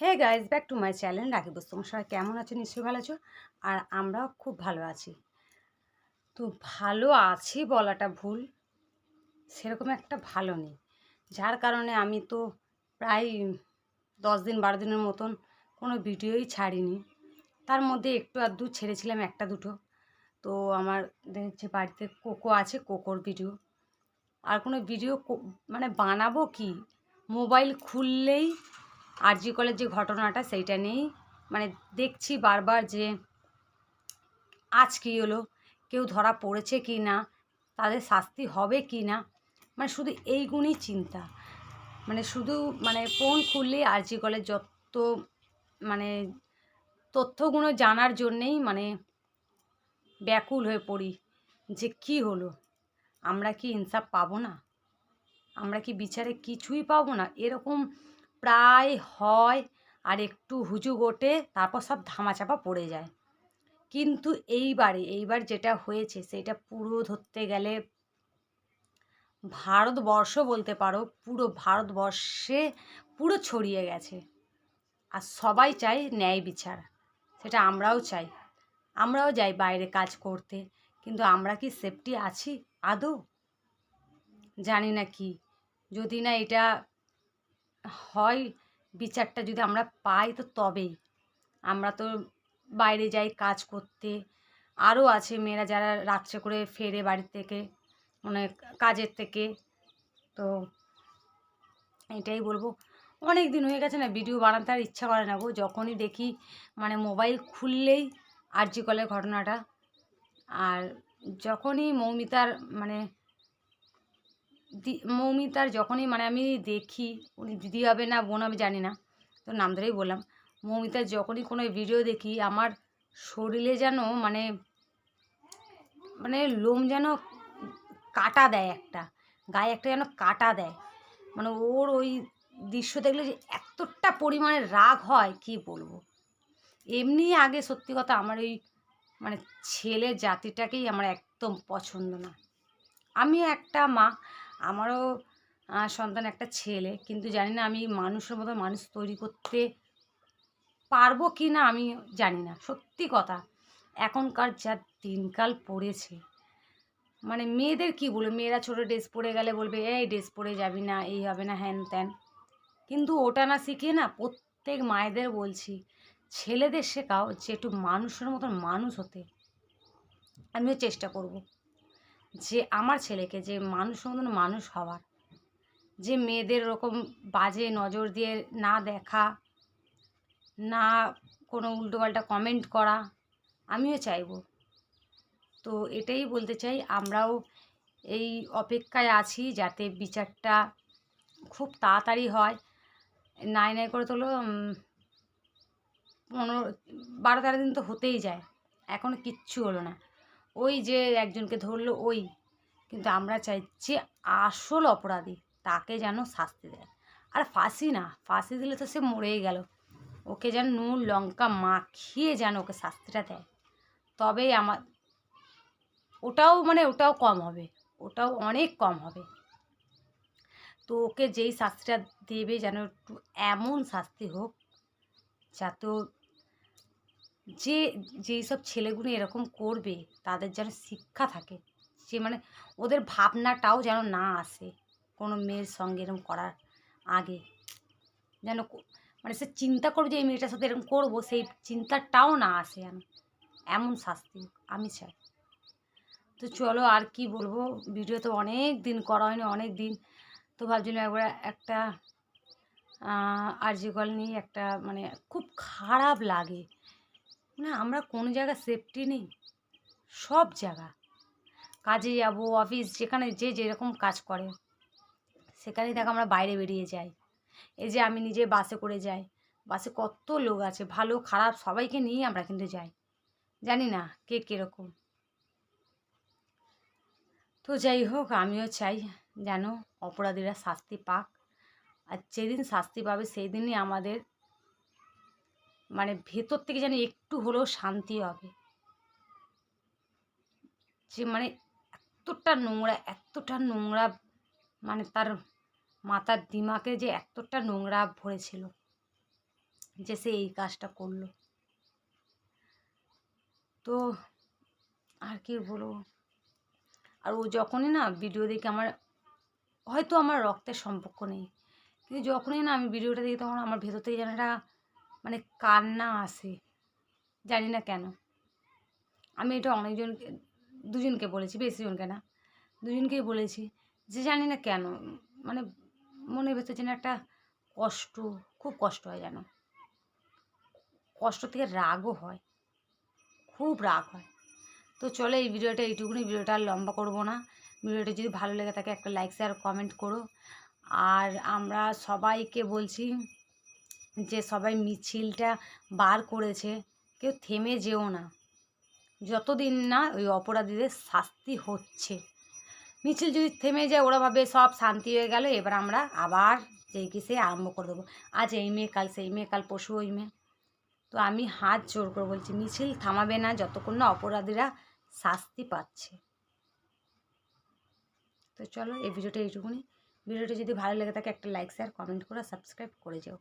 Hey guys back to my channel Rakhi boss তোমার সবাই কেমন আছো? নিশ্চয়ই ভালো আছো? আর আমরাও খুব ভালো আছি। তো ভালো আছি বলাটা ভুল, সেরকম একটা ভালো নেই। যার কারণে আমি তো প্রায় দশ দিন, বারো দিনের মতন কোনো ভিডিওই ছাড়িনি। তার মধ্যে একটু আধটু ছেড়েছিলাম, একটা দুটো। তো আমার যে বাড়িতে কোকো আছে, কোকোর ভিডিও আর কোনো ভিডিও মানে বানাবো কি? মোবাইল খুললেই আরজি কলের যে ঘটনাটা সেইটা নিয়েই মানে দেখছি বারবার যে আজ কী হলো, কেউ ধরা পড়েছে কি না, তাদের শাস্তি হবে কি না মানে শুধু এইগুণই চিন্তা। মানে শুধু মানে ফোন খুললেই আরজি কলের যত মানে তথ্যগুলো জানার জন্যেই মানে ব্যাকুল হয়ে পড়ি যে কি হলো, আমরা কি ইনসাফ পাবো না? আমরা কি বিচারে কিছুই পাবো না? এরকম প্রায় হয় আর একটু হুজুগ ওঠে তারপর সব ধামাচাপা পড়ে যায়। কিন্তু এইবারে, এইবার যেটা হয়েছে, সেটা পুরো ধরতে গেলে ভারতবর্ষ বলতে পারো, পুরো ভারতবর্ষে পুরো ছড়িয়ে গেছে। আর সবাই চায় ন্যায় বিচার, সেটা আমরাও চাই। আমরাও যাই বাইরে কাজ করতে, কিন্তু আমরা কি সেফটি আছি আদৌ? জানি না কি। যদি না এটা হয় বিচারটা যদি আমরা পাই তো তবেই। আমরা তো বাইরে যাই কাজ করতে। আরও আছে মেয়েরা যারা রাত্রে করে ফেরে বাড়ির থেকে মানে কাজের থেকে। তো এটাই বলব। অনেক দিন হয়ে গেছে না, ভিডিও বানাতে আর ইচ্ছা করে না গো। যখনই দেখি মানে মোবাইল খুললেই আরজি কলের ঘটনাটা। আর যখনই মৌমিতার মানে মৌমিতার যখনই মানে আমি দেখি, উনি দিদি হবে না, বোন আমি জানি না, তো নাম ধরেই বললাম, মৌমিতার যখনই কোনো ভিডিও দেখি, আমার শরীরে যেন মানে মানে লোম যেন কাটা দেয় একটা, গায়ে একটা যেন কাটা দেয় মানে ওর ওই দৃশ্য দেখলে যে এতটা পরিমাণে রাগ হয়, কি বলব? এমনি আগে সত্যি কথা আমার ওই মানে ছেলে জাতিটাকেই আমার একদম পছন্দ না। আমি একটা মা আমারও সন্তান একটা ছেলে। কিন্তু জানি না আমি মানুষের মতো মানুষ তৈরি করতে পারব কি না আমি জানি না। সত্যি কথা, এখনকার যা দিনকাল পড়েছে মানে মেয়েদের কি বলবে? মেয়েরা ছোটো ড্রেস পরে গেলে বলবে, এই ড্রেস পরে যাবি না, এই হবে না, হ্যান ত্যান। কিন্তু ওটা না শিখিয়ে না প্রত্যেক মায়েদের বলছি, ছেলেদের শেখাও যে একটু মানুষের মতন মানুষ হতে। আমিও চেষ্টা করব। যে আমার ছেলেকে যে মানুষ মতন মানুষ হওয়ার, যে মেয়েদের ওরকম বাজে নজর দিয়ে না দেখা, না কোনো উল্টোপাল্টা কমেন্ট করা, আমিও চাইব। তো এটাই বলতে চাই, আমরাও এই অপেক্ষায় আছি যাতে বিচারটা খুব তাড়াতাড়ি হয়। নাই নাই করে তোলো পনেরো, বারো তেরো দিন তো হতেই যায় এখনও কিচ্ছু হলো না। ওই যে একজনকে ধরলো ওই। কিন্তু আমরা চাই যে আসল অপরাধী, তাকে যেন শাস্তি দেয়। আর ফাঁসি না, ফাঁসি দিলে তো সে মরেই গেল। ওকে যেন নুন, লঙ্কা মাখিয়ে যেন ওকে শাস্তিটা দেয়। তবেই আমার ওটাও মানে ওটাও কম হবে, ওটাও অনেক কম হবে। তো ওকে যেই শাস্তিটা দেবে যেন একটু এমন শাস্তি হোক, যাতে যে যেই সব ছেলেগুলো এরকম করবে, তাদের যেন শিক্ষা থাকে। যে মানে ওদের ভাবনাটাও যেন না আসে কোনো মেয়ের সঙ্গে এরকম করার আগে। যেন মানে সে চিন্তা করবে যে এই মেয়েটার সাথে এরকম করব, সেই চিন্তাটাও না আসে যেন। এমন শাস্তি আমি চাই। তো চলো আর কি বলব, ভিডিও তো অনেক দিন করা হয়নি, অনেক দিন। তো ভাবছিলাম একবার একটা আরজি কল নিয়ে একটা মানে খুব খারাপ লাগে। মানে আমরা কোনো জায়গায় সেফটি নেই। সব জায়গা। কাজে যাব অফিস যেখানে যে যেরকম কাজ করে। সেখানেই দেখ আমরা বাইরে বেরিয়ে যাই। এই যে আমি নিজে বাসে করে যাই। বাসে কত লোক আছে, ভালো, খারাপ, সবাইকে নিয়ে আমরা কিন্তু যাই। জানি না কে কীরকম। তো যাই হোক, আমিও চাই যেন অপরাধীরা শাস্তি পাক। আর যেদিন শাস্তি পাবে সেই দিনই আমাদের মানে ভেতর থেকে যেন একটু হলেও শান্তি হবে। যে মানে এতটা নোংরা এতটা নোংরা মানে তার মাথার দিমাকে যে এতটা নোংরা ভরেছিল যে সে এই কাজটা করল। তো আর কি বলব? আর ও যখনই না ভিডিও দেখে আমার, হয়তো আমার রক্তের সম্পর্ক নেই। কিন্তু যখনই না আমি ভিডিওটা দেখি তখন আমার ভেতর থেকে যেন একটা মানে কান্না আসে, জানি না কেন। আমি এটা অনেকজনকে, দুজনকে বলেছি, বেশি জনকে না দুজনকেই বলেছি যে জানি না কেন মানে মনের ভেতর যেন একটা কষ্ট, খুব কষ্ট হয় যেন। কষ্ট থেকে রাগও হয়, খুব রাগ হয়। তো চলো এই ভিডিওটা এইটুকুনি, ভিডিওটা আর লম্বা করব না। ভিডিওটা যদি ভালো লেগে থাকে একটা লাইক শেয়ার কমেন্ট করো। আর আমরা সবাইকে বলছি যে সবাই মিছিলটা বার করেছে, কেউ থেমে যেও না। যতদিন না ওই অপরাধীদের শাস্তি হচ্ছে। মিছিল যদি থেমে যায়, ওরা ভাবে সব শান্তি হয়ে গেল, এবার আমরা আবার যেই কিসে আরম্ভ করে দেবো। আজ এই মেয়ে, কাল সেই মেয়ে, কাল পশু ওই মেয়ে। তো আমি হাত জোর করে বলছি, মিছিল থামাবে না, যতক্ষণ না অপরাধীরা শাস্তি পাচ্ছে। তো চলো, এই ভিডিওটা এইটুকুনি। ভিডিওটা যদি ভালো লেগে থাকে, একটা লাইক শেয়ার কমেন্ট করে সাবস্ক্রাইব করে যাও।